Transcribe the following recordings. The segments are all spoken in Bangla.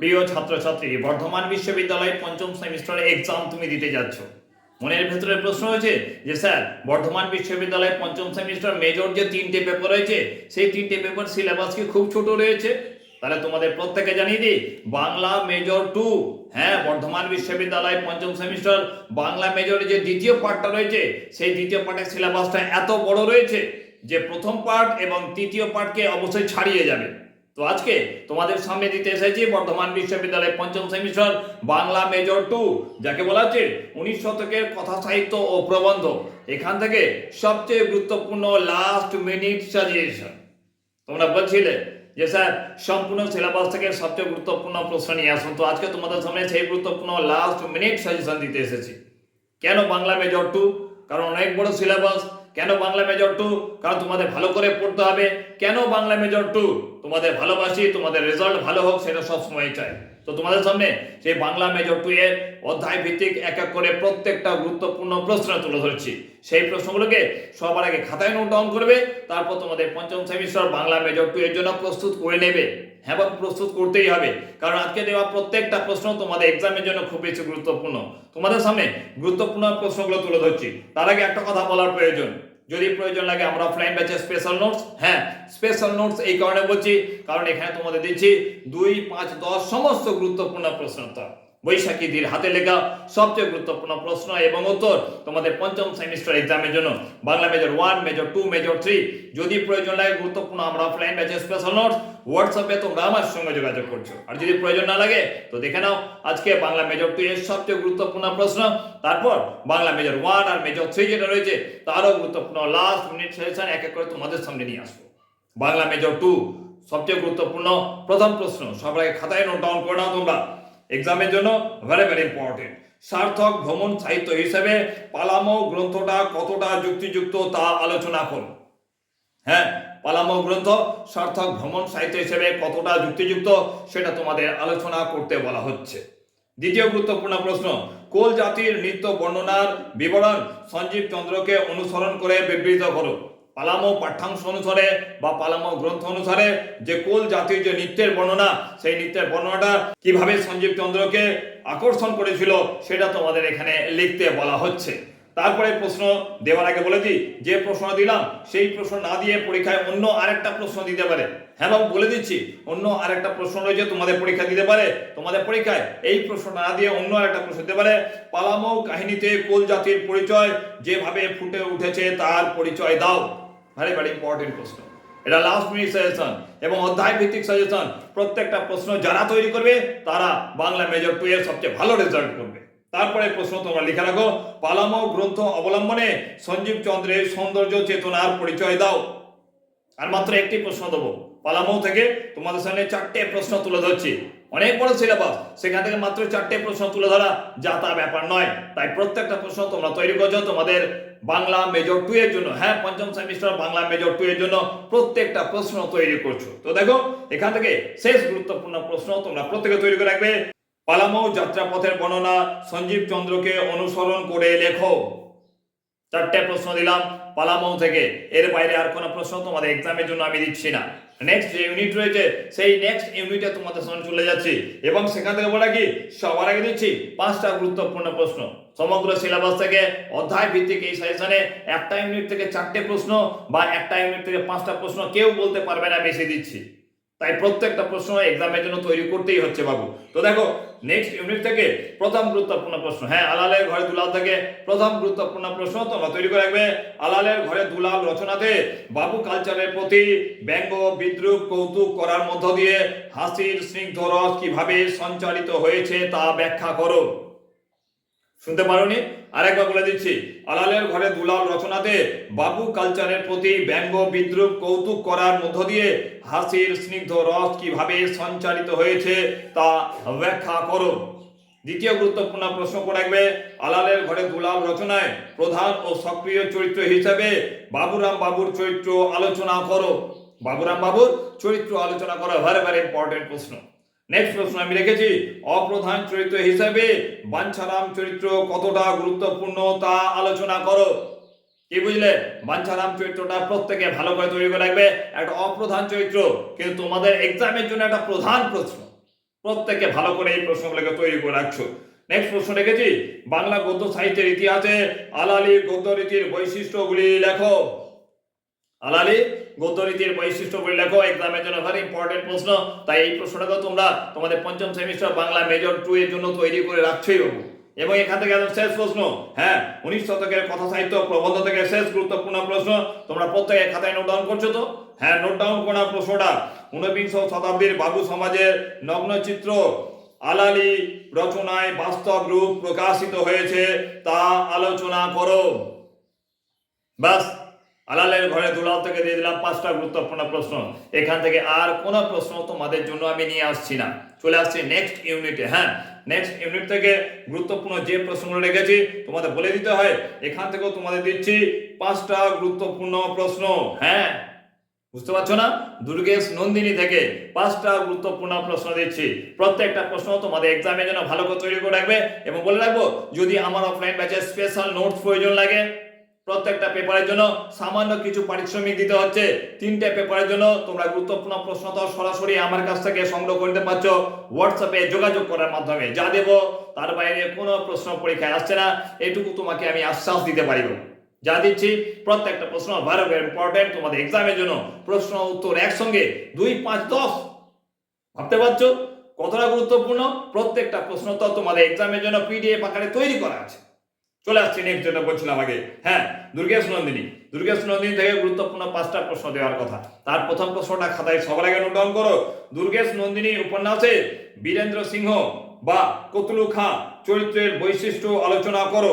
প্রিয় ছাত্রছাত্রী, বর্ধমান বিশ্ববিদ্যালয়ে পঞ্চম সেমিস্টারের এক্সাম তুমি দিতে যাচ্ছ। মনের ভেতরে প্রশ্ন হয়েছে যে, স্যার, বর্ধমান বিশ্ববিদ্যালয়ে পঞ্চম সেমিস্টার মেজর যে তিনটে পেপার রয়েছে, সেই তিনটে পেপার সিলেবাস কি খুব ছোট রয়েছে? তাহলে তোমাদের প্রত্যেকে জানিয়ে দিই, বাংলা মেজর টু হ্যাঁ বর্ধমান বিশ্ববিদ্যালয়ে পঞ্চম সেমিস্টার, বাংলা মেজরের যে দ্বিতীয় পার্টটা রয়েছে, সেই দ্বিতীয় পার্টের সিলেবাসটা এত বড় রয়েছে যে, প্রথম পার্ট এবং তৃতীয় পার্টকে অবশ্যই ছাড়িয়ে যাবে। তো আজকে তোমাদের সামনে দিতে এসেছি বর্ধমান বিশ্ববিদ্যালয়ের পঞ্চম সেমিস্টার বাংলা মেজর টু, যাকে বলা হচ্ছে উনিশ শতকের কথা সাহিত্য ও প্রবন্ধ। এখান থেকে সবচেয়ে গুরুত্বপূর্ণ লাস্ট মিনিট সাজেশন তোমরা বলছিলে যে স্যার, সম্পূর্ণ সিলেবাস থেকে সবচেয়ে গুরুত্বপূর্ণ প্রশ্ন নিয়ে আসুন। তো আজকে তোমাদের সামনে সেই গুরুত্বপূর্ণ লাস্ট মিনিট সাজেশন দিতে এসেছি। কেন বাংলা মেজর টু? কারণ অনেক বড় সিলেবাস কেন বাংলা মেজর টু কারণ তোমাদের ভালো করে পড়তে হবে। কেন বাংলা মেজর টু তোমাদের ভালোবাসি, তোমাদের রেজাল্ট ভালো হোক, সেটা সবসময় চাই। তো তোমাদের সামনে সেই বাংলা মেজর টু এর অধ্যায় ভিত্তিক এক এক করে প্রত্যেকটা গুরুত্বপূর্ণ প্রশ্ন তুলে ধরছি। সেই প্রশ্নগুলোকে সবার আগে খাতায় নোট ডাউন করবে, তারপর তোমাদের পঞ্চম সেমিস্টার বাংলা মেজর টু এর জন্য প্রস্তুত করে নেবে। হ্যাঁ প্রস্তুত করতেই হবে, কারণ আজকে দেওয়া প্রত্যেকটা প্রশ্ন তোমাদের এক্সামের জন্য খুব বেশি গুরুত্বপূর্ণ। তোমাদের সামনে গুরুত্বপূর্ণ প্রশ্নগুলো তুলে ধরছি। তার আগে একটা কথা বলার প্রয়োজন। যদি প্রয়োজন লাগে আমরা অফলাইন ব্যাচে স্পেশাল নোটস হ্যাঁ স্পেশাল নোটস এই কারণে বলছি, কারণ এখানে তোমাদের দিচ্ছি দুই, পাঁচ, দশ, সমস্ত গুরুত্বপূর্ণ প্রশ্ন উত্তর বৈশাখী দির হাতে লেখা সবচেয়ে গুরুত্বপূর্ণ প্রশ্ন এবং উত্তর তোমাদের পঞ্চম সেমিস্টার এক্সামের জন্য। Bangla major one major two major three যদি প্রয়োজন লাগে গুরুত্বপূর্ণ, আমরা অফলাইন ব্যাচে স্পেশাল নোটস হোয়াটসঅ্যাপে তোমরা আমার সঙ্গে যোগাযোগ করছ। আর যদি প্রয়োজন না লাগে, তো দেখে নাও, আজকে বাংলা মেজর টু এর সবচেয়ে গুরুত্বপূর্ণ প্রশ্ন। তারপর বাংলা মেজর ওয়ান আর মেজর থ্রি যেটা রয়েছে তারও গুরুত্বপূর্ণ। লাস্ট মিনিট সেশন এক এক করে তোমাদের সামনে নিয়ে আসব। বাংলা মেজর টু সবচেয়ে গুরুত্বপূর্ণ প্রথম প্রশ্ন। সবাই খাতায় নোট ডাউন করে নাও তোমরা। এক্সামের জন্য ভেরি ভেরি ইম্পর্টেন্ট সার্থক ভ্রমণ সাহিত্য হিসেবে পালামো গ্রন্থটা কতটা যুক্তিযুক্ত তা আলোচনা করুন। হ্যাঁ পালামো গ্রন্থ সার্থক ভ্রমণ সাহিত্য হিসেবে কতটা যুক্তিযুক্ত সেটা তোমাদের আলোচনা করতে বলা হচ্ছে। দ্বিতীয় গুরুত্বপূর্ণ প্রশ্ন, কোল জাতির নৃত্য বর্ণনার বিবরণ সঞ্জীব চন্দ্রকে অনুসরণ করে বিবৃত করো। পালামো পাঠ্যাংশ অনুসারে বা পালামো গ্রন্থ অনুসারে যে কোল জাতির যে নৃত্যের বর্ণনা, সেই নৃত্যের বর্ণনাটা কীভাবে সঞ্জীব চন্দ্রকে আকর্ষণ করেছিল, সেটা তোমাদের এখানে লিখতে বলা হচ্ছে। তারপরে প্রশ্ন দেওয়ার আগে বলে দিই, যে প্রশ্ন দিলাম, সেই প্রশ্ন না দিয়ে পরীক্ষায় অন্য আরেকটা প্রশ্ন দিতে পারে। হ্যাঁ বাবু, বলে দিচ্ছি, অন্য আরেকটা প্রশ্ন রয়েছে, তোমাদের পরীক্ষা দিতে পারে। তোমাদের পরীক্ষায় এই প্রশ্ন না দিয়ে অন্য আরেকটা প্রশ্ন দিতে পারে। পালামৌ কাহিনীতে কোল জাতির পরিচয়, যেভাবে ফুটে উঠেছে তার পরিচয় দাও। ভেরি ভেরি ইম্পর্টেন্ট প্রশ্ন। এটা লাস্ট মিনিট সাজেশন এবং অধ্যায় ভিত্তিক সাজেশন প্রত্যেকটা প্রশ্ন যারা তৈরি করবে, তারা বাংলা মেজর টু এর সবচেয়ে ভালো রেজাল্ট করবে। তারপরে প্রশ্ন তোমরা লিখে রাখো। পালামৌ গ্রন্থ অবলম্বনে সঞ্জীব চন্দ্রের সৌন্দর্য, চেতনার পরিচয় দাও। আর মাত্র একটি প্রশ্ন দেবো। পালামৌ থেকে তোমাদের সামনে চারটে প্রশ্ন তুলে ধরছি। অনেক বড় সিলেবাস সেখান থেকে মাত্র চারটে প্রশ্ন তুলে ধরা যা তা ব্যাপার নয়। তাই প্রত্যেকটা প্রশ্ন তোমরা তৈরি করছ তোমাদের বাংলা মেজর টু এর জন্য। হ্যাঁ পঞ্চম সেমিস্টার বাংলা মেজর টু এর জন্য প্রত্যেকটা প্রশ্ন তৈরি করছ। তো দেখো, এখান থেকে শেষ গুরুত্বপূর্ণ প্রশ্ন তোমরা প্রত্যেকে তৈরি করে রাখবে। পালামৌ যাত্রাপথের বর্ণনা সঞ্জীব চন্দ্রকে অনুসরণ করে লেখো। চারটে প্রশ্ন দিলাম পালামৌ থেকে। এর বাইরে আর কোনো প্রশ্ন তোমাদের এক্সামের জন্য আমি দিচ্ছি না। নেক্সট যে ইউনিট রয়েছে, সেই নেক্সট ইউনিটে তোমাদের সামনে চলে যাচ্ছি। এবং সেখান থেকে বলা কি? সবার আগে দিচ্ছি পাঁচটা গুরুত্বপূর্ণ প্রশ্ন। সমগ্র সিলেবাস থেকে, অধ্যায় ভিত্তিক এই সেশনে একটা ইউনিট থেকে চারটে প্রশ্ন বা একটা ইউনিট থেকে পাঁচটা প্রশ্ন কেউ বলতে পারবে না, বেশি দিচ্ছি। তাই প্রত্যেকটা প্রশ্ন এক্সামের জন্য তৈরি করতেই হচ্ছে বাবু। তো দেখো নেক্সট ইউনিট থেকে প্রথম গুরুত্বপূর্ণ প্রশ্ন। হ্যাঁ আলালের ঘরে দুলাল থেকে, প্রথম গুরুত্বপূর্ণ প্রশ্ন তোমরা তৈরি করে রাখবে। আলালের ঘরে দুলাল রচনাতে বাবু কালচারের প্রতি ব্যঙ্গ, বিদ্রুপ, কৌতুক করার মধ্য দিয়ে হাসির স্নিগ্ধ রস কীভাবে সঞ্চারিত হয়েছে তা ব্যাখ্যা করো। শুনতে পারোনি? আরেকবার বলে দিচ্ছি, আলালের ঘরে দুলাল রচনাতে বাবু কালচারের প্রতি ব্যঙ্গ বিদ্রুপ কৌতুক করার মধ্য দিয়ে হাসির স্নিগ্ধ রস কীভাবে সঞ্চারিত হয়েছে তা ব্যাখ্যা করো। দ্বিতীয় গুরুত্বপূর্ণ প্রশ্ন রাখবে, আলালের ঘরে দুলাল রচনায় প্রধান ও সক্রিয় চরিত্র হিসেবে বাবুরাম বাবুর চরিত্র আলোচনা করো। বাবুরাম বাবুর চরিত্র আলোচনা করা ভেরি ভেরি ইম্পর্টেন্ট প্রশ্ন। নেক্সট প্রশ্ন আমি রেখেছি। অপ্রধান চরিত্র হিসেবে বাঞ্ছারাম চরিত্র কতটা গুরুত্বপূর্ণ তা আলোচনা করো। কি বুঝলে? বাঞ্ছারাম চরিত্রটা প্রত্যেকে ভালো করে তৈরি করে রাখবে। একটা অপ্রধান চরিত্র, কিন্তু তোমাদের এক্সামের জন্য একটা প্রধান প্রশ্ন। প্রত্যেকে ভালো করে এই প্রশ্নগুলোকে তৈরি করে রাখছো। নেক্সট প্রশ্ন রেখেছি। বাংলা গদ্য সাহিত্যের ইতিহাসে আলালি গদ্য রীতির বৈশিষ্ট্যগুলি লেখো। আলালি গদ্য রীতির বৈশিষ্ট্যগুলি লেখো। এক্সামের জন্য ভেরি ইম্পর্টেন্ট প্রশ্ন। তাই এই প্রশ্নটাকে তোমরা তোমাদের পঞ্চম সেমিস্টার বাংলা মেজর টু এর জন্য তৈরি করে রাখছোই বাবু। এবং এখান থেকে একদম শেষ প্রশ্ন। হ্যাঁ উনিশ শতকের কথা সাহিত্য প্রবন্ধ থেকে শেষ গুরুত্বপূর্ণ প্রশ্ন। তোমরা প্রত্যেকে খাতায় নোট ডাউন করছ তো? হ্যাঁ নোট ডাউন করা প্রশ্নটা। ঊনবিংশ শতাব্দীর বাবু সমাজের নগ্নচিত্র আলালি রচনায় বাস্তব রূপ প্রকাশিত হয়েছে। তা আলোচনা করো। বাস আলালের ঘরে দুলাল থেকে দিয়ে দিলাম পাঁচটা গুরুত্বপূর্ণ প্রশ্ন। এখান থেকে আর কোনো প্রশ্ন তোমাদের জন্য আমি নিয়ে আসছি না। চলে আসছি নেক্সট ইউনিটে হ্যাঁ? নেক্সট ইউনিট থেকে গুরুত্বপূর্ণ যে প্রশ্নগুলো রেখেছি, তোমাদের বলে দিতে হয়। এখান থেকেও তোমাদের দিচ্ছি পাঁচটা গুরুত্বপূর্ণ প্রশ্ন হ্যাঁ? বুঝতে পারছ না? দুর্গেশ নন্দিনী থেকে পাঁচটা গুরুত্বপূর্ণ প্রশ্ন দিচ্ছি। প্রত্যেকটা প্রশ্ন তোমাদের এক্সামের জন্য ভালো করে তৈরি করে রাখবে এবং বলে রাখব, যদি আমার অফলাইন ব্যাচে স্পেশাল নোটস প্রয়োজন লাগে প্রত্যেকটা পেপারের জন্য সামান্য কিছু পারিশ্রমিক দিতে হচ্ছে। তিনটে পেপারের জন্য তোমরা গুরুত্বপূর্ণ প্রশ্ন তো সরাসরি আমার কাছ থেকে সংগ্রহ করতে পারছ হোয়াটসঅ্যাপে যোগাযোগ করার মাধ্যমে। যা দেব, তার বাইরে কোনো প্রশ্ন পরীক্ষায় আসছে না এটুকু তোমাকে আমি আশ্বাস দিতে পারিব। যা দিচ্ছি, প্রত্যেকটা প্রশ্ন ভালো ইম্পর্টেন্ট তোমাদের এক্সামের জন্য। প্রশ্ন, উত্তর একসঙ্গে দুই, পাঁচ, দশ। ভাবতে পারছ? কতটা গুরুত্বপূর্ণ? প্রত্যেকটা প্রশ্ন তো তোমাদের এক্সামের জন্য পিডিএফ আকারে তৈরি করা আছে। চলে আসছি নেক্সট যেটা বলছিলাম আগে। হ্যাঁ দুর্গেশ নন্দিনী দুর্গেশ নন্দিনী থেকে গুরুত্বপূর্ণ পাঁচটা প্রশ্ন দেওয়ার কথা। তার প্রথম প্রশ্নটা খাতায় সবার আগে নোট ডাউন করো। দুর্গেশ নন্দিনী উপন্যাসে বীরেন্দ্র সিংহ বা কতলু খাঁ চরিত্রের বৈশিষ্ট্য আলোচনা করো।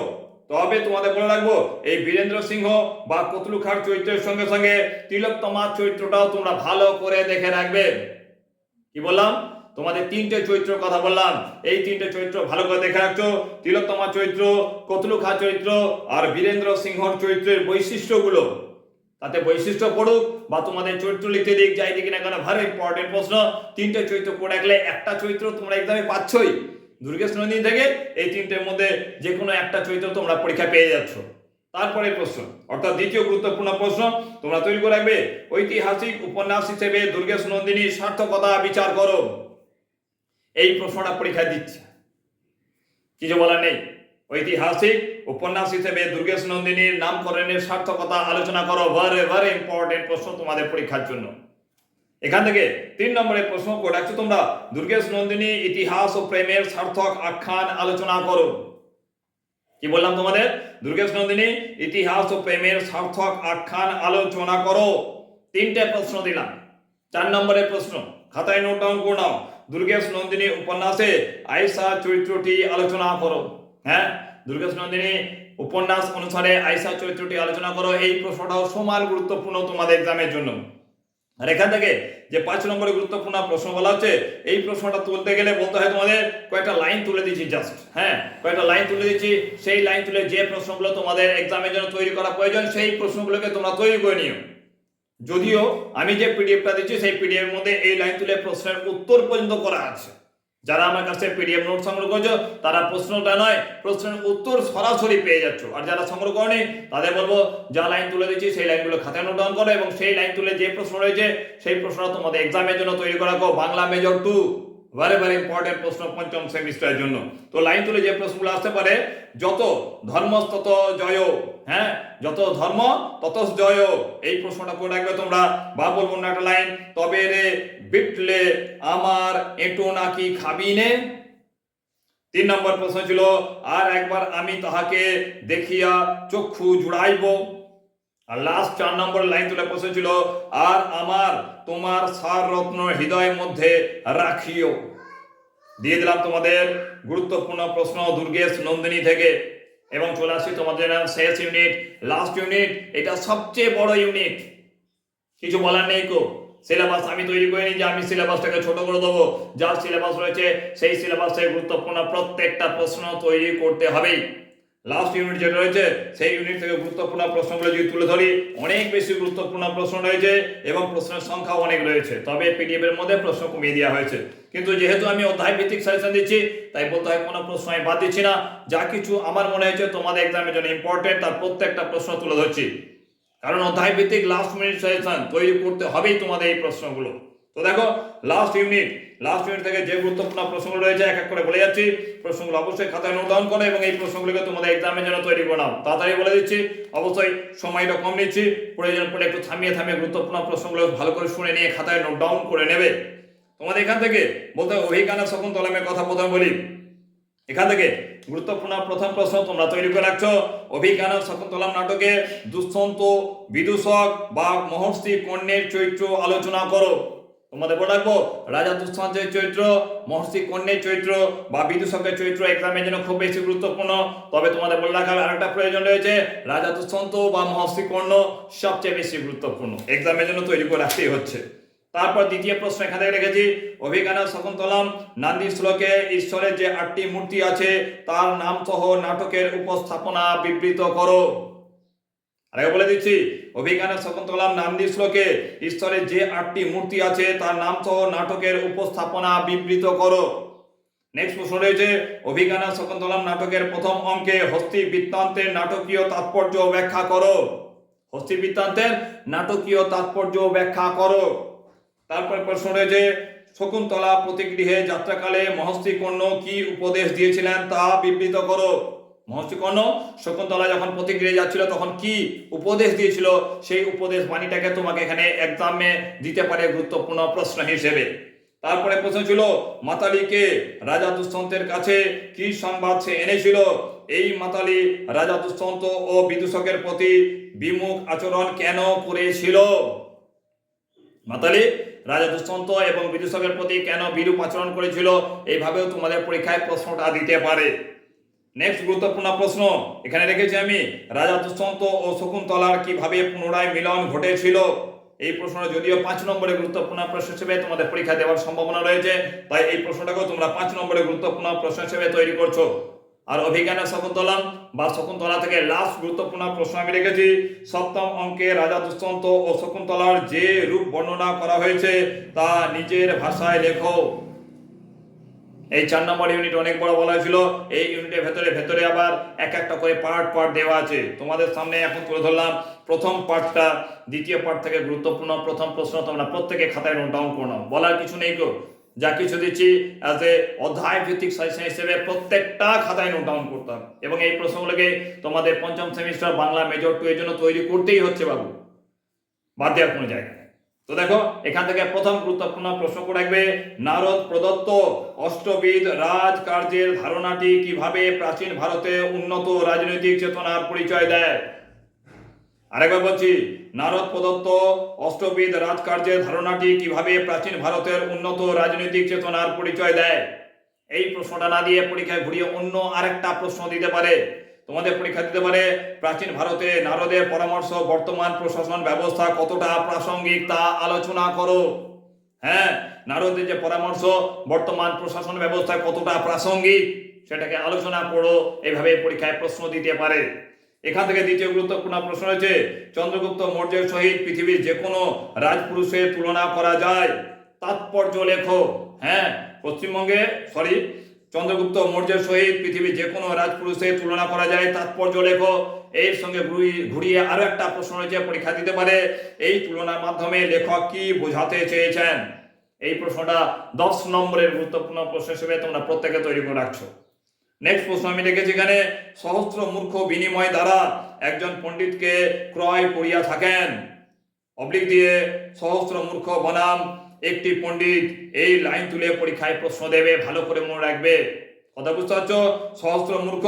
তবে তোমাদের বলে রাখব, এই বীরেন্দ্র সিংহ বা কতলু খাঁর চরিত্রের সঙ্গে সঙ্গে তিলোত্তমার চরিত্রটাও তোমরা ভালো করে দেখে রাখবে। কি বললাম? তোমাদের তিনটে চরিত্রের কথা বললাম। এই তিনটে চরিত্র ভালো করে দেখে রাখছো। তিলোত্তমা চরিত্র কতলু খা চরিত্র আর বীরেন্দ্র সিংহর চরিত্রের বৈশিষ্ট্যগুলো। তাতে বৈশিষ্ট্য পড়ুক বা তোমাদের চরিত্র লিখতে দিক, যাই দিক না কেন ভালো ইম্পর্টেন্ট প্রশ্ন। তিনটে চরিত্র পড়ে রাখলে একটা চরিত্র তোমরা একদমই পাচ্ছই। দুর্গেশ নন্দিনী থেকে এই তিনটের মধ্যে যে কোনো একটা চরিত্র তোমরা পরীক্ষা পেয়ে যাচ্ছ। তারপরে প্রশ্ন, অর্থাৎ দ্বিতীয় গুরুত্বপূর্ণ প্রশ্ন, তোমরা তৈরি করে রাখবে। ঐতিহাসিক উপন্যাস হিসেবে দুর্গেশ নন্দিনীর সার্থকতা বিচার করো। এই প্রশ্নটা পরীক্ষায় দিচ্ছে। কিছু বলার নেই। ঐতিহাসিক উপন্যাস হিসেবে দুর্গেশ নন্দিনীর নামকরণের সার্থকতা আলোচনা করো। ভেরি ভেরি ইম্পর্টেন্ট প্রশ্ন তোমাদের পরীক্ষার জন্য। এখান থেকে তিন নম্বরের প্রশ্ন করে তোমরা। দুর্গেশ নন্দিনী ইতিহাস ও প্রেমের সার্থক আখ্যান আলোচনা করো। কি বললাম তোমাদের? দুর্গেশ নন্দিনী ইতিহাস ও প্রেমের সার্থক আখ্যান আলোচনা করো। তিনটে প্রশ্ন দিলাম। চার নম্বরের প্রশ্ন। খাতায় নোট ডাউন করে নাও। দুর্গেশ নন্দিনী উপন্যাসে আয়সা চরিত্রটি আলোচনা করো। হ্যাঁ? দুর্গেশ নন্দিনী উপন্যাস অনুসারে আয়সা চরিত্রটি আলোচনা করো। এই প্রশ্নটাও সমান গুরুত্বপূর্ণ তোমাদের এক্সামের জন্য। আর এখান থেকে যে পাঁচ নম্বরে গুরুত্বপূর্ণ প্রশ্ন বলা হচ্ছে, এই প্রশ্নটা তুলতে গেলে বলতে হয় তোমাদের, কয়েকটা লাইন তুলে দিচ্ছি জাস্ট হ্যাঁ? কয়েকটা লাইন তুলে দিচ্ছি। সেই লাইন তুলে যে প্রশ্নগুলো তোমাদের এক্সামের জন্য তৈরি করা প্রয়োজন, সেই প্রশ্নগুলোকে তোমরা তৈরি করে নিও। যদিও আমি যে পিডিএফটা দিচ্ছি, সেই পিডিএফ মধ্যে এই লাইন তুলে প্রশ্নের উত্তর পর্যন্ত করা আছে। যারা আমার কাছে পিডিএফ নোট সংগ্রহ করছ, তারা প্রশ্নটা নয়, প্রশ্নের উত্তর সরাসরি পেয়ে যাচ্ছ। আর যারা সংগ্রহ করেনি, তাদের বলব, যা লাইন তুলে দিচ্ছি, সেই লাইনগুলো খাতায় নোট ডাউন করো এবং সেই লাইন তুলে যে প্রশ্ন রয়েছে, সেই প্রশ্নটা তোমাদের এক্সামের জন্য তৈরি করা Bangla major two very very important প্রশ্ন পঞ্চম সেমিস্টারের জন্য। তো লাইন তুলে যে প্রশ্নগুলো আসতে পারে, যত ধর্ম তত জয় হ্যাঁ? যত ধর্ম তত জয়। এই প্রশ্নটা করে রাখবে তোমরা। বা বলব না একটা লাইন তবে রে বিটলে আমার এঁটো নাকি খাবি নে? তিন নম্বর প্রশ্ন ছিল, আর একবার আমি তাহাকে দেখিয়া চক্ষু জুড়াইব? আর লাস্ট চার নম্বর লাইন তুলে প্রশ্ন ছিল আর আমার, তোমার সার রত্ন হৃদয়ের মধ্যে রাখিও। দিয়ে দিলাম তোমাদের গুরুত্বপূর্ণ প্রশ্ন দুর্গেশ নন্দিনী থেকে। এবং চলে আসছি তোমাদের শেষ ইউনিট লাস্ট ইউনিট এটা সবচেয়ে বড় ইউনিট কিছু বলার নেই কো? সিলেবাস আমি তৈরি করিনি, যে আমি সিলেবাসটাকে ছোট করে দেবো। যার সিলেবাস রয়েছে, সেই সিলেবাসে গুরুত্বপূর্ণ প্রত্যেকটা প্রশ্ন তৈরি করতে হবেই। লাস্ট ইউনিট যেটা রয়েছে, সেই ইউনিট থেকে গুরুত্বপূর্ণ প্রশ্নগুলো যদি তুলে ধরি, অনেক বেশি গুরুত্বপূর্ণ প্রশ্ন রয়েছে এবং প্রশ্নের সংখ্যা অনেক রয়েছে। তবে পিডিএফ এর মধ্যে প্রশ্ন কমিয়ে দেওয়া হয়েছে। কিন্তু যেহেতু আমি অধ্যায় ভিত্তিক সাজেশন দিচ্ছি, তাই বলতে হয় কোনো প্রশ্ন আমি বাদ দিচ্ছি না। যা কিছু আমার মনে হয়েছে তোমাদের এক্সামের জন্য ইম্পর্টেন্ট তার প্রত্যেকটা প্রশ্ন তুলে ধরছি। কারণ অধ্যায় ভিত্তিক লাস্ট মিনিট সাজেশন তৈরি করতে হবেই তোমাদের এই প্রশ্নগুলো। তো দেখো লাস্ট ইউনিট লাস্ট ইউনিট থেকে যে গুরুত্বপূর্ণ প্রশ্নগুলো রয়েছে, এক এক করে বলে যাচ্ছি। প্রশ্নগুলো অবশ্যই খাতায় নোট ডাউন করো এবং এই প্রশ্নগুলোকে তোমাদের এক্সামের জন্য তৈরি করে নাও। তাড়াতাড়ি বলে দিচ্ছি, অবশ্যই সময়টা কম নিচ্ছি। প্রয়োজন পড়লে একটু থামিয়ে থামিয়ে গুরুত্বপূর্ণ প্রশ্নগুলো ভালো করে শুনে নিয়ে খাতায় নোট ডাউন করে নেবে। তোমাদের এখান থেকে বলতে অভিজ্ঞান শকুন্তলামের কথা প্রথমে বলি। এখান থেকে গুরুত্বপূর্ণ প্রথম প্রশ্ন তোমরা তৈরি করে রাখছো। অভিজ্ঞান শকুন্তলাম নাটকে দুষ্যন্ত বিদূষক বা মহর্ষি কর্ণের চরিত্র আলোচনা করো। তোমাদের বলে রাখব, রাজা দুষ্যন্তের চরিত্র মহর্ষি কর্ণের চরিত্র বা বিদুষকের চরিত্র এক্সামের জন্য খুব বেশি গুরুত্বপূর্ণ। তবে তোমাদের বলে রাখার আরেকটা প্রয়োজন রয়েছে, রাজা দুষ্যন্ত বা মহর্ষি কর্ণ সবচেয়ে বেশি গুরুত্বপূর্ণ। এক্সামের জন্য তৈরি করে রাখতেই হচ্ছে। তারপর দ্বিতীয় প্রশ্ন এখান থেকে রেখেছি। অভিজ্ঞান শকুন্তলম নান্দি শ্লোকে ঈশ্বরের যে আটটি মূর্তি আছে, তার নাম সহ নাটকের উপস্থাপনা বিবৃত করো। আরেকবার বলে দিচ্ছি অভিজ্ঞান শকুন্তলম নান্দি শ্লোকে ঈশ্বরের যে আটটি মূর্তি আছে, তার নাম সহ নাটকের উপস্থাপনা বিবৃত করো। নেক্সট প্রশ্ন রয়েছে অভিজ্ঞান শকুন্তলম নাটকের প্রথম অঙ্কে হস্তি বৃত্তান্তের নাটকীয় তাৎপর্য ব্যাখ্যা করো। হস্তি বৃত্তান্তের নাটকীয় তাৎপর্য ব্যাখ্যা করো। তারপর প্রশ্ন রয়েছে, শকুন্তলা প্রতিগৃহে যাত্রাকালে মহর্ষি কর্ণ কি উপদেশ দিয়েছিলেন তা বিবৃত করো। মহর্ষি কর্ণ শকুন্তলা যখন প্রতিগৃহে যাচ্ছিল, তখন কি উপদেশ দিয়েছিল? সেই উপদেশ বাণীটাকে তোমাকে এখানে এক্সামে দিতে পারে গুরুত্বপূর্ণ প্রশ্ন হিসেবে। তারপরে প্রশ্ন ছিল, মাতালিকে রাজা দুষ্যন্তের কাছে কি সংবাদ সে এনেছিল? এই মাতালি রাজা দুষ্যন্ত ও বিদূষকের প্রতি বিমুখ আচরণ কেন করেছিল? মাতালি, রাজা দুষ্যন্ত এবং বিদূষকের প্রতি কেন বিরূপ আচরণ করেছিল? এইভাবেও তোমাদের পরীক্ষায় প্রশ্নটা দিতে পারে। নেক্সট গুরুত্বপূর্ণ প্রশ্ন, এখানে রেখেছি আমি, রাজা দুষ্যন্ত ও শকুন্তলার কীভাবে পুনরায় মিলন ঘটেছিল? এই প্রশ্নটা যদিও পাঁচ নম্বরে গুরুত্বপূর্ণ প্রশ্ন হিসেবে তোমাদের পরীক্ষা দেওয়ার সম্ভাবনা রয়েছে, তাই এই প্রশ্নটাকেও তোমরা পাঁচ নম্বরে গুরুত্বপূর্ণ প্রশ্ন হিসেবে তৈরি করছ। আর অভিজ্ঞান শকুন্তলম বা শকুন্তলা থেকে লাস্ট গুরুত্বপূর্ণ প্রশ্ন আমি রেখেছি, সপ্তম অঙ্কে রাজা দুষ্যন্ত ও শকুন্তলার যে রূপ বর্ণনা করা হয়েছে, তা নিজের ভাষায় লেখো। এই চার নম্বর ইউনিট অনেক বড় বলা হয়েছিল। এই ইউনিটের ভেতরে ভেতরে আবার এক একটা করে পার্ট পার্ট দেওয়া আছে। তোমাদের সামনে এখন তুলে ধরলাম। প্রথম পার্টটা দ্বিতীয় পার্ট থেকে গুরুত্বপূর্ণ প্রথম প্রশ্ন তোমরা প্রত্যেকে খাতায় নোট ডাউন করে বলার কিছু নেই গো। যা কিছু দিচ্ছি অ্যাজ এ অধ্যায় ভিত্তিক সাজেশন হিসেবে প্রত্যেকটা খাতায় নোট ডাউন করতে হবে। এবং এই প্রশ্নগুলোকে তোমাদের পঞ্চম সেমিস্টার বাংলা মেজর টু এর জন্য তৈরি করতেই হচ্ছে বাবু। বাদ দেওয়ার কোনো জায়গা তো দেখো, এখান থেকে প্রথম গুরুত্বপূর্ণ প্রশ্ন রাখবে, নারদ প্রদত্ত অষ্টবিদ রাজকার্যের ধারণাটি কীভাবে প্রাচীন ভারতে উন্নত রাজনৈতিক চেতনার পরিচয় দেয়? আরেকবার বলছি, নারদ প্রদত্ত অষ্টবিদ রাজকার্যের ধারণাটি কীভাবে প্রাচীন ভারতের উন্নত রাজনৈতিক চেতনার পরিচয় দেয়? এই প্রশ্নটা না দিয়ে পরীক্ষায় ঘুরিয়ে অন্য আরেকটা প্রশ্ন দিতে পারে। তোমাদের পরীক্ষা দিতে পারে প্রাচীন ভারতে নারদের পরামর্শ, বর্তমান প্রশাসন ব্যবস্থা কতটা প্রাসঙ্গিক তা আলোচনা করো। হ্যাঁ নারদের যে পরামর্শ, বর্তমান প্রশাসন ব্যবস্থা কতটা প্রাসঙ্গিক, সেটাকে আলোচনা করো, এভাবে পরীক্ষায় প্রশ্ন দিতে পারে। এখান থেকে দ্বিতীয় গুরুত্বপূর্ণ প্রশ্ন রয়েছে, চন্দ্রগুপ্ত মৌর্যের সহিত পৃথিবীর যে কোনো রাজপুরুষের তুলনা করা যায়? তাৎপর্য লেখো। হ্যাঁ পশ্চিমবঙ্গে সরি চন্দ্রগুপ্ত মৌর্যের সহিত পৃথিবীর যে কোনো রাজপুরুষের তুলনা করা যায়। তাৎপর্য লেখো, এর সঙ্গে ঘুরি- ঘুরিয়ে আরও একটা প্রশ্ন রয়েছে, পরীক্ষা দিতে পারে। এই তুলনার মাধ্যমে লেখক কি বোঝাতে চেয়েছেন? এই প্রশ্নটা দশ নম্বরের গুরুত্বপূর্ণ প্রশ্ন হিসেবে তোমরা প্রত্যেকে তৈরি করে রাখছো। নেক্সট প্রশ্ন আমি লিখেছি এখানে, সহস্র মূর্খ বিনিময় দ্বারা একজন পণ্ডিতকে ক্রয় করিয়া থাকেন। অবলিক দিয়ে সহস্র মূর্খ বনাম। একটি পণ্ডিত এই লাইন তুলে পরীক্ষায় প্রশ্ন দেবে, ভালো করে মনে রাখবে। কথা বুঝতে পারছ? সহস্র মূর্খ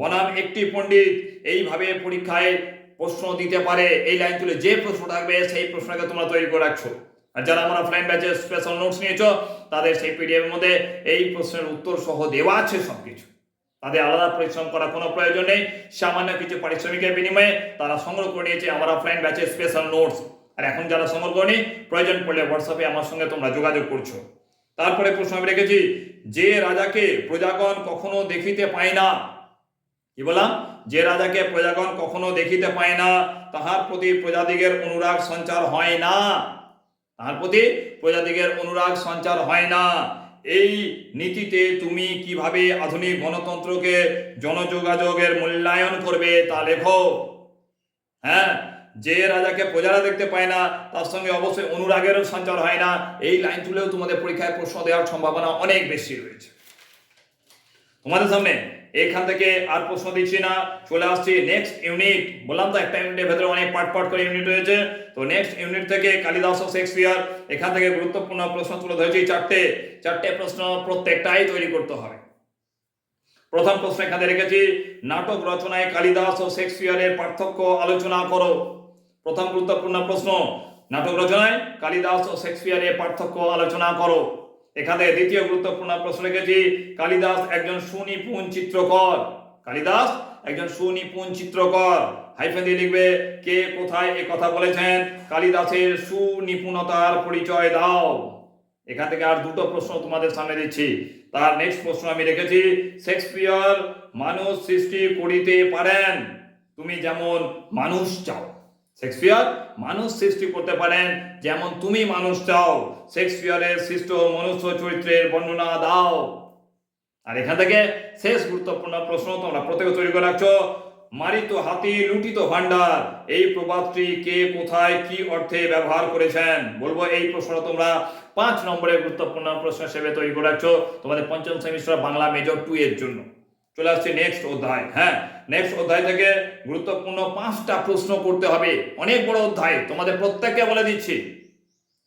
বনাম একটি পণ্ডিত, এইভাবে পরীক্ষায় প্রশ্ন দিতে পারে। এই লাইন তুলে যে প্রশ্ন থাকবে, সেই প্রশ্নকে তোমরা তৈরি করে রাখছো। আর যারা আমরা অফলাইন ব্যাচে স্পেশাল নোটস নিয়েছো, তাদের সেই পিডিএফ মধ্যে এই প্রশ্নের উত্তর সহ দেওয়া আছে সবকিছু। তাদের আলাদা পরিশ্রম করার কোনো প্রয়োজন নেই। সামান্য কিছু পারিশ্রমিকের বিনিময়ে তারা সংগ্রহ করে নিয়েছে আমার অফলাইন ব্যাচের স্পেশাল নোটস আর এখন যারা করেনি প্রয়োজন পড়লে হোয়াটসঅ্যাপে আমার সঙ্গে তোমরা যোগাযোগ করছ। তারপরে প্রশ্ন আমি রেখেছি, যে রাজাকে প্রজাগণ কখনো দেখিতে পায় না, কি বললাম? যে রাজাকে প্রজাগণ কখনো দেখিতে পায় না, তাহার প্রতি প্রজাদিগের অনুরাগ সঞ্চার হয় না। তাহার প্রতি প্রজাদিগের অনুরাগ সঞ্চার হয় না। এই নীতিতে তুমি কীভাবে আধুনিক গণতন্ত্রকে জনযোগাযোগের মূল্যায়ন করবে তা লেখো। হ্যাঁ যে রাজাকে প্রজারা দেখতে পায় না, তার সঙ্গে অবশ্যই অনুরাগেরও সঞ্চার হয় না। এই লাইন তুলেও তোমাদের পরীক্ষায় প্রশ্ন দেওয়ার সম্ভাবনা অনেক বেশি রয়েছে। তোমাদের সামনে এখান থেকে আর প্রশ্ন দিচ্ছি না, চলে আসছি নেক্সট ইউনিট বললাম তো, একটা ইউনিটের ভেতরে অনেক পার্ট পার্ট করে ইউনিট রয়েছে। তো নেক্সট ইউনিট থেকে কালিদাস ও শেক্সপিয়ার, এখান থেকে গুরুত্বপূর্ণ প্রশ্ন তুলে ধরেছি চারটে। চারটে প্রশ্ন প্রত্যেকটাই তৈরি করতে হবে। প্রথম প্রশ্ন এখানে রেখেছি, নাটক রচনায় কালিদাস ও শেক্সপিয়ারের পার্থক্য আলোচনা করো। প্রথম গুরুত্বপূর্ণ প্রশ্ন, নাটক রচনায় কালিদাস ও শেক্সপিয়ারের পার্থক্য আলোচনা করো। এখানে দ্বিতীয় গুরুত্বপূর্ণ প্রশ্ন রেখেছি, কালিদাস একজন সুনিপুণ চিত্রকর। কালিদাস একজন সুনিপুণ চিত্রকর। হাইফেন দিয়ে লিখবে, কে কোথায় এ কথা বলেছেন, কালিদাসের সুনিপুণতার পরিচয় দাও। এখান থেকে আর দুটো প্রশ্ন তোমাদের সামনে দিচ্ছি। তার নেক্সট প্রশ্ন আমি রেখেছি শেক্সপিয়ার মানুষ সৃষ্টি করিতে পারেন, তুমি যেমন মানুষ চাও। শেক্সপিয়ার মানুষ সৃষ্টি করতে পারেন, যেমন তুমি মানুষ চাও। শেক্সপিয়ারের সৃষ্ট মনুষ্য চরিত্রের বর্ণনা দাও। আর এখান থেকে শেষ গুরুত্বপূর্ণ প্রশ্ন তোমরা প্রত্যেকে তৈরি করে রাখছো। মারিত হাতি, লুটিত ভান্ডার এই প্রবাদটি কে কোথায় কি অর্থে ব্যবহার করেছেন? বলব এই প্রশ্নটা তোমরা পাঁচ নম্বরের গুরুত্বপূর্ণ প্রশ্ন হিসেবে তৈরি করে রাখছো তোমাদের পঞ্চম সেমিস্টার বাংলা মেজর টু এর জন্য। চলে আসছে নেক্সট অধ্যায় হ্যাঁ? নেক্সট অধ্যায় থেকে গুরুত্বপূর্ণ পাঁচটা প্রশ্ন করতে হবে। অনেক বড় অধ্যায়, তোমাদের প্রত্যেককে বলে দিচ্ছি।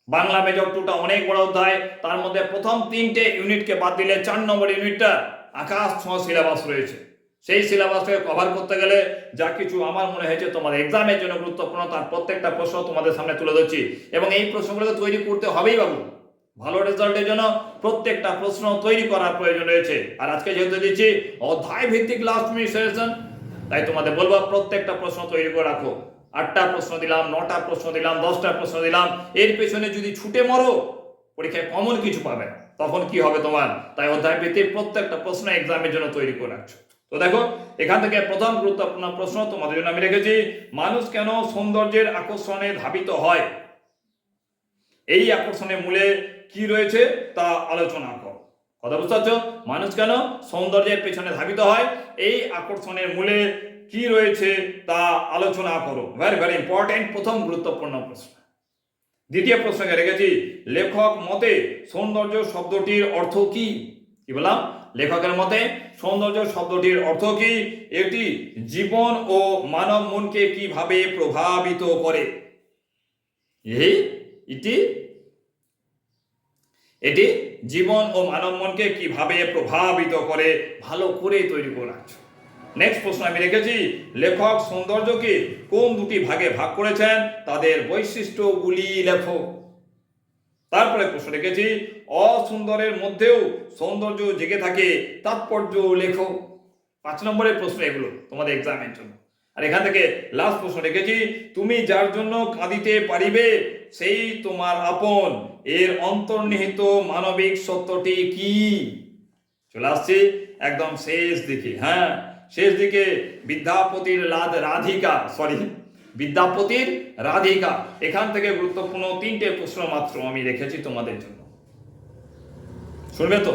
বাংলা মেজর টুটা অনেক বড় অধ্যায়, তার মধ্যে প্রথম তিনটে ইউনিটকে বাদ দিলে চার নম্বর ইউনিটটা আকাশ ছ সিলেবাস রয়েছে। সেই সিলেবাসকে কভার করতে গেলে যা কিছু আমার মনে হয়েছে তোমাদের এক্সামের জন্য গুরুত্বপূর্ণ, তার প্রত্যেকটা প্রশ্ন তোমাদের সামনে তুলে ধরছি। এবং এই প্রশ্নগুলোকে তৈরি করতে হবেই বাবু। ভালো রেজাল্টের জন্য প্রত্যেকটা প্রশ্ন তৈরি করার প্রয়োজন রয়েছে। আর আজকে যেহেতু দিচ্ছি অধ্যায় ভিত্তিক লাস্ট মিনিট তাই তোমাদের বলব প্রত্যেকটা প্রশ্ন তৈরি করে রাখো। আটটা প্রশ্ন দিলাম, নটা প্রশ্ন দিলাম, দশটা প্রশ্ন দিলাম। এর পেছনে যদি ছুটে মরো, পরীক্ষায় কমন কিছু পাবে তখন কি হবে তোমার? তাই অধ্যায় ভিত্তিক প্রত্যেকটা প্রশ্ন এক্সামের জন্য তৈরি করে রাখছো। তো দেখো, এখান থেকে প্রথম গুরুত্বপূর্ণ প্রশ্ন তোমাদের জন্য আমি রেখেছি, মানুষ কেন সৌন্দর্যের আকর্ষণে ধাবিত হয়? এই আকর্ষণের মূলে কি রয়েছে তা আলোচনা কর। কথা বুঝতে পারছ? মানুষ কেন সৌন্দর্যের পেছনে ধাবিত হয়? এই আকর্ষণের মূলে কি রয়েছে তা আলোচনা করো। ভেরি ভেরি ইম্পর্টেন্ট প্রথম গুরুত্বপূর্ণ প্রশ্ন। দ্বিতীয় প্রশ্নকে রেখেছি, লেখক মতে সৌন্দর্য শব্দটির অর্থ কি? কি বললাম? লেখকের মতে, সৌন্দর্য শব্দটির অর্থ কি? এটি জীবন ও মানব মনকে কীভাবে প্রভাবিত করে? এই, এটি এটি জীবন ও মানব মনকে কীভাবে প্রভাবিত করে? ভালো করে তৈরি করে নেক্সট প্রশ্ন আমি রেখেছি, লেখক সৌন্দর্যকে কোন দুটি ভাগে ভাগ করেছেন? তাদের বৈশিষ্ট্যগুলি লেখো। তারপরে প্রশ্ন রেখেছি, অসুন্দরের মধ্যেও সৌন্দর্য জেগে থাকে তাৎপর্য লেখো পাঁচ নম্বরের প্রশ্ন এগুলো, তোমাদের এক্সামের জন্য। আর এখান থেকে লাস্ট প্রশ্ন রেখেছি, তুমি যার জন্য কাঁদিতে পারিবে, সেই তোমার আপন। এর অন্তর্নিহিত মানবিক সত্যটি কি? চলে আসছি একদম শেষ দিকে হ্যাঁ। শেষ দিকে বিদ্যাপতির লাদ রাধিকা সরি বিদ্যাপতির রাধিকা। এখান থেকে গুরুত্বপূর্ণ তিনটে প্রশ্ন মাত্র আমি রেখেছি তোমাদের জন্য। শুনবে তো?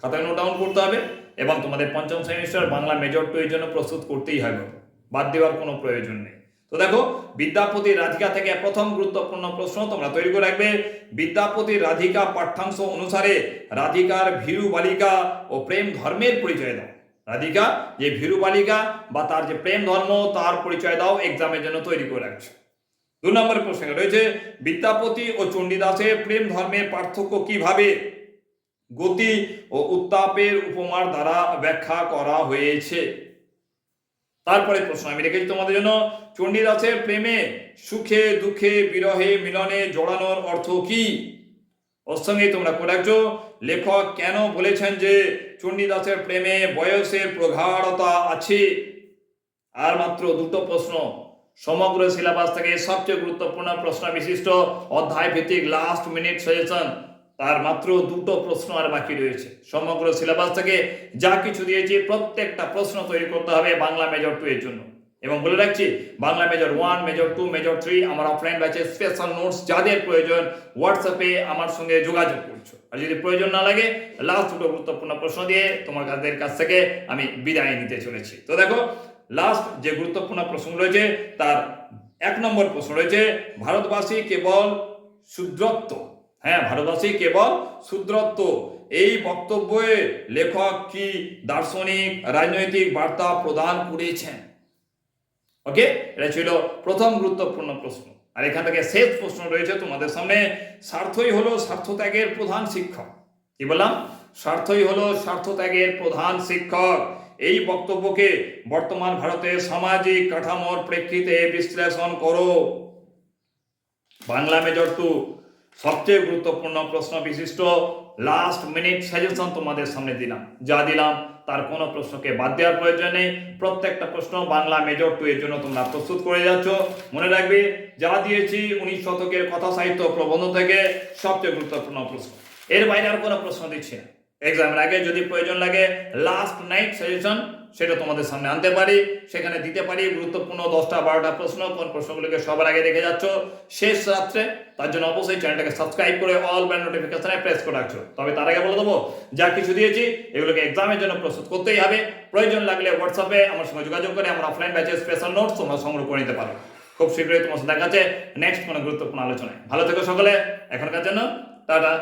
খাতায় নোট ডাউন করতে হবে এবং তোমাদের পঞ্চম সেমিস্টার বাংলা মেজর টু এর জন্য প্রস্তুত করতেই হবে। বাদ দেওয়ার কোনো প্রয়োজন নেই। তো দেখো বিদ্যাপতি রাধিকা থেকে প্রথম গুরুত্বপূর্ণ প্রশ্ন তোমরা তৈরি করে রাখবে। বিদ্যাপতি রাধিকা পাঠ্যাংশ অনুসারে রাধিকার ভীরু বালিকা ও প্রেম ধর্মের পরিচয় দাও। রাধিকা, যে ভীরু বালিকা বা তার যে প্রেম ধর্ম, তার পরিচয় দাও এক্সামের জন্য তৈরি করে রাখছো। দু নম্বরের প্রশ্ন রয়েছে, বিদ্যাপতি ও চণ্ডীদাসের প্রেম ধর্মের পার্থক্য কীভাবে? গতি ও উত্তাপের উপমার দ্বারা ব্যাখ্যা করা হয়েছে। তারপরে প্রশ্ন আমি রেখেছি তোমাদের জন্য, চণ্ডীদাসের প্রেমে সুখে, দুঃখে, বিরহে, মিলনে জড়ানোর অর্থ কি? ওর সঙ্গে তোমরা করে রাখছো লেখক কেন বলেছেন যে চণ্ডীদাসের প্রেমে বয়সের প্রগাঢ়তা আছে? আর মাত্র দুটো প্রশ্ন। সমগ্র সিলেবাস থেকে সবচেয়ে গুরুত্বপূর্ণ প্রশ্ন বিশিষ্ট অধ্যায় ভিত্তিক লাস্ট মিনিট সাজেশন তার মাত্র দুটো প্রশ্ন আর বাকি রয়েছে। সমগ্র সিলেবাস থেকে যা কিছু দিয়েছি, প্রত্যেকটা প্রশ্ন তৈরি করতে হবে বাংলা মেজর টু এর জন্য। এবং বলে রাখছি, Bangla major one major two major three আমার অফলাইন ব্যাচে স্পেশাল নোটস যাদের প্রয়োজন হোয়াটসঅ্যাপে আমার সঙ্গে যোগাযোগ করছ। আর যদি প্রয়োজন না লাগে লাস্ট দুটো গুরুত্বপূর্ণ প্রশ্ন দিয়ে তোমার কাদের কাছ থেকে আমি বিদায় নিতে চলেছি। তো দেখো লাস্ট যে গুরুত্বপূর্ণ প্রশ্ন রয়েছে, তার এক নম্বর প্রশ্ন রয়েছে, ভারতবাসী কেবল শূদ্রত্ব। হ্যাঁ ভারতবাসী কেবল শূদ্রত্ব। এই বক্তব্যে লেখক কি দার্শনিক, রাজনৈতিক বার্তা প্রদান করেছেন? ওকে এটা ছিল প্রথম গুরুত্বপূর্ণ প্রশ্ন। আর এখান থেকে শেষ প্রশ্ন রয়েছে তোমাদের সামনে। স্বার্থই হলো স্বার্থত্যাগের প্রধান শিক্ষক। কি বললাম? স্বার্থই হলো স্বার্থত্যাগের প্রধান শিক্ষক। এই বক্তব্যকে বর্তমান ভারতের সামাজিক কাঠামোর প্রেক্ষিতে বিশ্লেষণ করো। বাংলা মেজর টু সবচেয়ে গুরুত্বপূর্ণ প্রশ্ন বিশিষ্ট। লাস্ট মিনিট সাজেশন তোমাদের সামনে দিলাম। যা দিলাম তার কোনো প্রশ্নকে বাদ দেওয়ার প্রয়োজন নেই। প্রত্যেকটা প্রশ্ন বাংলা মেজর টু এর জন্য তোমরা প্রস্তুত করে যাচ্ছ। মনে রাখবে যা দিয়েছি উনিশ শতকের কথা সাহিত্য প্রবন্ধ থেকে সবচেয়ে গুরুত্বপূর্ণ প্রশ্ন। এর বাইরে আর কোনো প্রশ্ন দিচ্ছি এক্সামের আগে যদি প্রয়োজন লাগে লাস্ট নাইট সাজেশন সেটা তোমাদের সামনে আনতে পারি, সেখানে দিতে পারি। গুরুত্বপূর্ণ দশটা, বারোটা প্রশ্ন, কোন প্রশ্নগুলোকে সবার আগে দেখে যাচ্ছ। শেষ রাত্রে, তার জন্য অবশ্যই চ্যানেলটাকে সাবস্ক্রাইব করে অল ব্যান্ড নোটিফিকেশনে প্রেস করে রাখছো। তবে তার আগে বলে দেবো, যা কিছু দিয়েছি, এগুলোকে এক্সামের জন্য প্রস্তুত করতেই হবে। প্রয়োজন লাগলে হোয়াটসঅ্যাপে আমার সঙ্গে যোগাযোগ করে আমার অফলাইন ব্যাচের স্পেশাল নোটস তোমরা সংগ্রহ করে নিতে পারো। খুব শীঘ্রই তোমার সাথে দেখা যাচ্ছে নেক্সট কোনো গুরুত্বপূর্ণ আলোচনায়। ভালো থেকো সকলে। এখনকার জন্য, টাটা।